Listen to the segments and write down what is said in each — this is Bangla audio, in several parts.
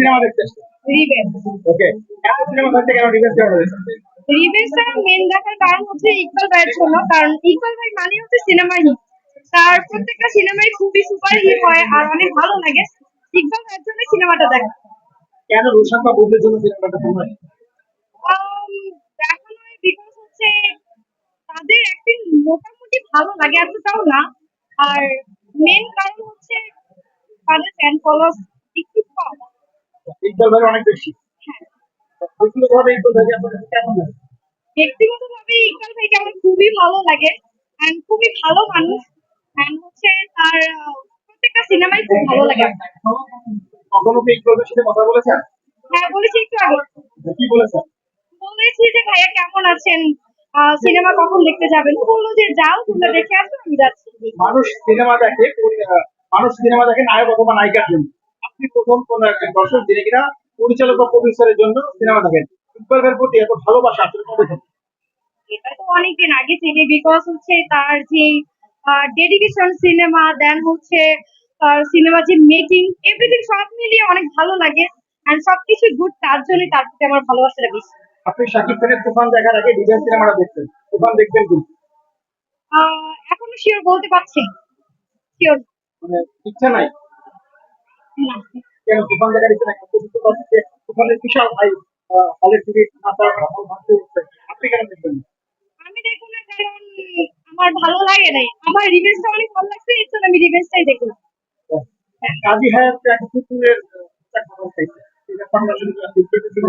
সিনেমা দেখতে এসেছেন ওকে এত সিনেমা দেখতে কেন রিভেঞ্জ কেন দেখেছেন মেন দেখার কারণ হচ্ছে ইকবাল ভাইয়ের জন্য কারণ ইকবাল ভাই মানে হচ্ছে সিনেমা হিট তার প্রত্যেকটা সিনেমাই খুবই সুপার হিট হয় আর অনেক ভালো লাগে। ইকবাল ভাইয়ের জন্য সিনেমাটা দেখা। কেন রোশান বা বুবলির জন্য সিনেমাটা তোমরা দেখানো হয় বিকজ হচ্ছে তাদের অ্যাক্টিং মোটামুটি ভালো লাগে এতটাও না। আর মেন কারণ হচ্ছে তাদের ফ্যান ফলোয়ার্স একটু কম। ইকবাল ভাই অনেক বেশি। হ্যাঁ। ব্যক্তিগতভাবে ইকবাল ভাইকে আপনার কেমন লাগে? ব্যক্তিগতভাবে ইকবাল ভাইকে আমার খুবই ভালো লাগে এন্ড খুবই ভালো মানুষ এন্ড হচ্ছে তার প্রত্যেকটা সিনেমাই খুব ভালো লাগে কখনো কি ইকবাল সাথে কথা বলেছেন? হ্যাঁ বলেছি একটু আগে। কি বলেছেন? বলেছি যে ভাইয়া কেমন আছেন? সিনেমা কখন দেখতে যাবেন? বলল যে যাও তোমরা দেখে আসো আমি যাচ্ছি। মানুষ সিনেমা দেখে মানুষ সিনেমা দেখে নায়ক অথবা নায়িকার জন্য। আপনি প্রথম কোন একজন দর্শক যিনি কিনা পরিচালক বা প্রডিউসারের জন্য সিনেমা দেখেন ইকবাল ভাইয়ের প্রতি এত ভালোবাসা আসলে কবে থেকে এটা তো অনেকদিন আগে থেকে বিকজ হচ্ছে তার যে ডেডিকেশন সিনেমা দেন হচ্ছে তার সিনেমা যে মেকিং এভরিথিং সব মিলিয়ে অনেক ভালো লাগে। এন্ড সবকিছু গুড তার জন্যই তার প্রতি আমার ভালোবাসাটা বেশি। আপনি শাকিব খানের তুফান দেখার আগে ডিজাইন সিনেমাটা দেখতেন তুফান দেখবেন আহ, এখনও শিওর বলতে পারছি শিওর মানে ইচ্ছা নাই। আমি না কারণ আমার ভালো লাগে নাই। আমার রিভেঞ্জটা অনেক ভালো লাগছে এই জন্য আমি রিভেঞ্জটাই দেখলাম কাজী হায়াত কুকুরের একটা খবর পাইছে এটা বাংলাদেশের ডিপ্রেশন ছিল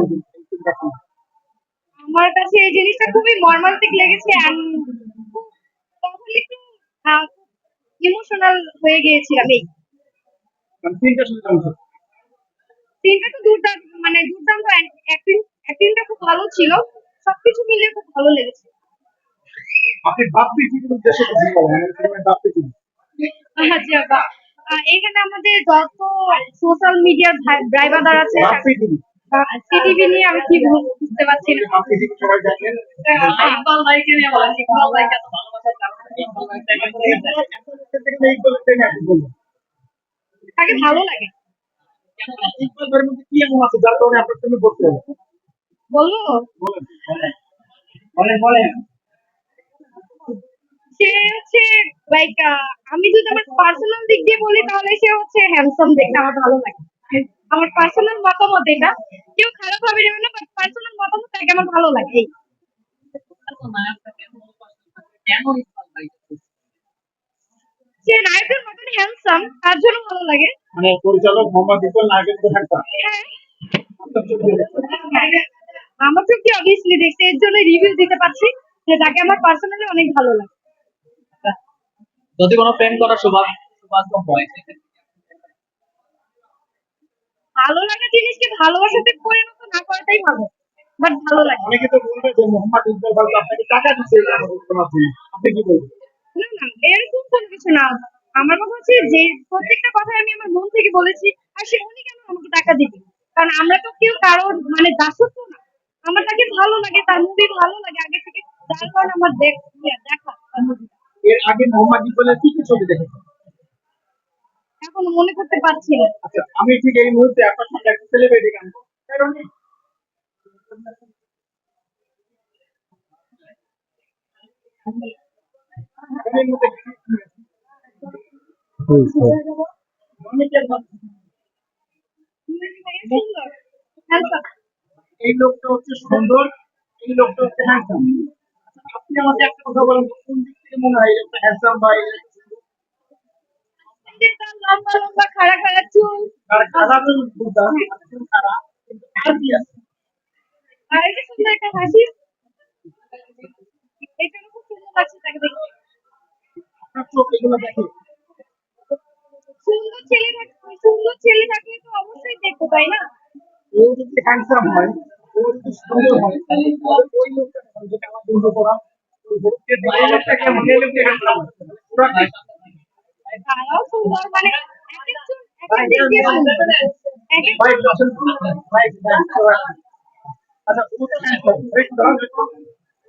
আমার কাছে এই জিনিসটা খুবই মর্মান্তিক লেগেছে ইমোশনাল হয়ে গিয়েছিলাম এই। মানে তিনটা শুনতে হচ্ছে সিনটা তো দুর্দান্ত মানে দুর্দান্ত অ্যাক্টিং অ্যাক্টিংটা খুব ভালো ছিল। সবকিছু মিলিয়ে খুব ভালো লেগেছে। আপনি বাপ পৃথিবীর উদ্দেশ্যে কিছু বলেন মানে সিনেমায় বাপ আচ্ছা বা এখানে আমাদের যত সোশ্যাল মিডিয়ার ড্রাইভার আছে সিটিভি নিয়ে আমি কি বলব বুঝতে পারছি না। পৃথিবী সবাই জানেন ইকবাল ভাইকে নিয়ে বলেন ইকবাল ভাইকে এত ভাইকে তাকে ভালো লাগে। বলব সে হচ্ছে লাইক আমি যদি আমার পার্সোনাল দিক দিয়ে বলি তাহলে সে হচ্ছে হ্যান্ডসাম দেখতে আমার ভালো লাগে। আমার পার্সোনাল মতামত এটা। কেউ খারাপ ভাবে নেবে না পার্সোনাল মতামত তাকে আমার ভালো লাগে। হ্যান্ডসাম তার জন্য ভালো লাগে। মানে পরিচালক মোহাম্মদ ইকবাল নায়কের মধ্যে থাকতাম। হ্যাঁ। দেখতে। আমার চোখে অবভিয়াসলি দেখছে এর জন্য রিভিউ দিতে পারছি যে তাকে আমার পার্সোনালি অনেক ভালো লাগে। যদি কোনো প্রেম করার সৌভাগ্য সৌভাগ্য হয় ভালো লাগা জিনিসকে ভালোবাসাতে পরিণত না করাটাই ভালো বাট ভালো লাগে। অনেকে তো বলবে যে মোহাম্মদ ইকবাল আপনাকে টাকা দিচ্ছে। আপনি কি বলবেন? না না এরকম কোনো কিছু না। আমার কথা হচ্ছে যে প্রত্যেকটা কথা আমি আমার মন থেকে বলেছি আর সে উনি কেন আমাকে টাকা দিবে? কারণ আমরা তো কেউ কারোর মানে দাসত্ব না। আমার তাকে ভালো লাগে তার মুভি ভালো লাগে। আগে থেকে যার কারণে আমার দেখ দেখা এর আগে মোহাম্মদ ইকবালের কি কি ছবি দেখেছেন? এখন মনে করতে পারছি না। আচ্ছা আমি ঠিক এই মুহূর্তে আপনার সামনে একটা সেলিব্রিটি গান কারণ গানের handsome। এই লোকটা হচ্ছে সুন্দর, এই লোকটা হচ্ছে হ্যান্ডসাম আপনি আমাকে একটা কথা বলেন, কোন দিক থেকে মনে হয় এই লোকটা হ্যান্ডসাম বা লম্বা লম্বা খাড়া খাড়া চুল কি আছে সুন্দর একটা হাসি খুব সুন্দর লাগছে চোখ এগুলো দেখে। ছেলে থাকলে সুন্দর ছেলে থাকলে তো অবশ্যই দেখব তাই না? ও যদি হ্যান্ডসাম হয় ও যদি সুন্দর হয় তাহলে ওই লোকটা যেটা আমার বন্ধু করা? তারাও সুন্দর মানে। আচ্ছা,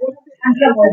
ও তো handsome হয়,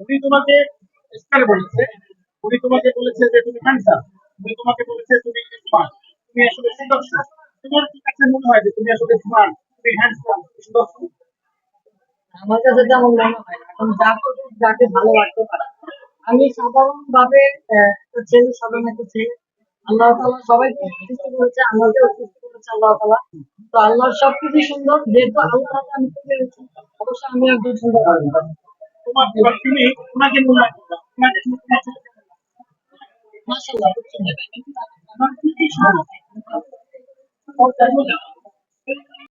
উনি তোমাকে বলেছে। উনি তোমাকে বলেছে যে তুমি উনি তোমাকে বলেছে তুমি স্মার্ট তুমি আসলে তোমার কি কাছে মনে হয় যে তুমি আসলে স্মার্ট তুমি হ্যান্ডসাম আমার কাছে যেমন মনে হয় এখন যাকে যাকে ভালো লাগতে পারে। আমি সাধারণ ভাবে একটা ছেলে, সাধারণ একটা ছেলে। আল্লাহ তালা সবাইকে সৃষ্টি করেছে, আমাকেও সৃষ্টি করেছে আল্লাহ তালা তো আল্লাহর সবকিছু সুন্দর যেহেতু আল্লাহ আমি অবশ্যই আমি একজন সুন্দর তুমি ওনাকে খুব সুন্দর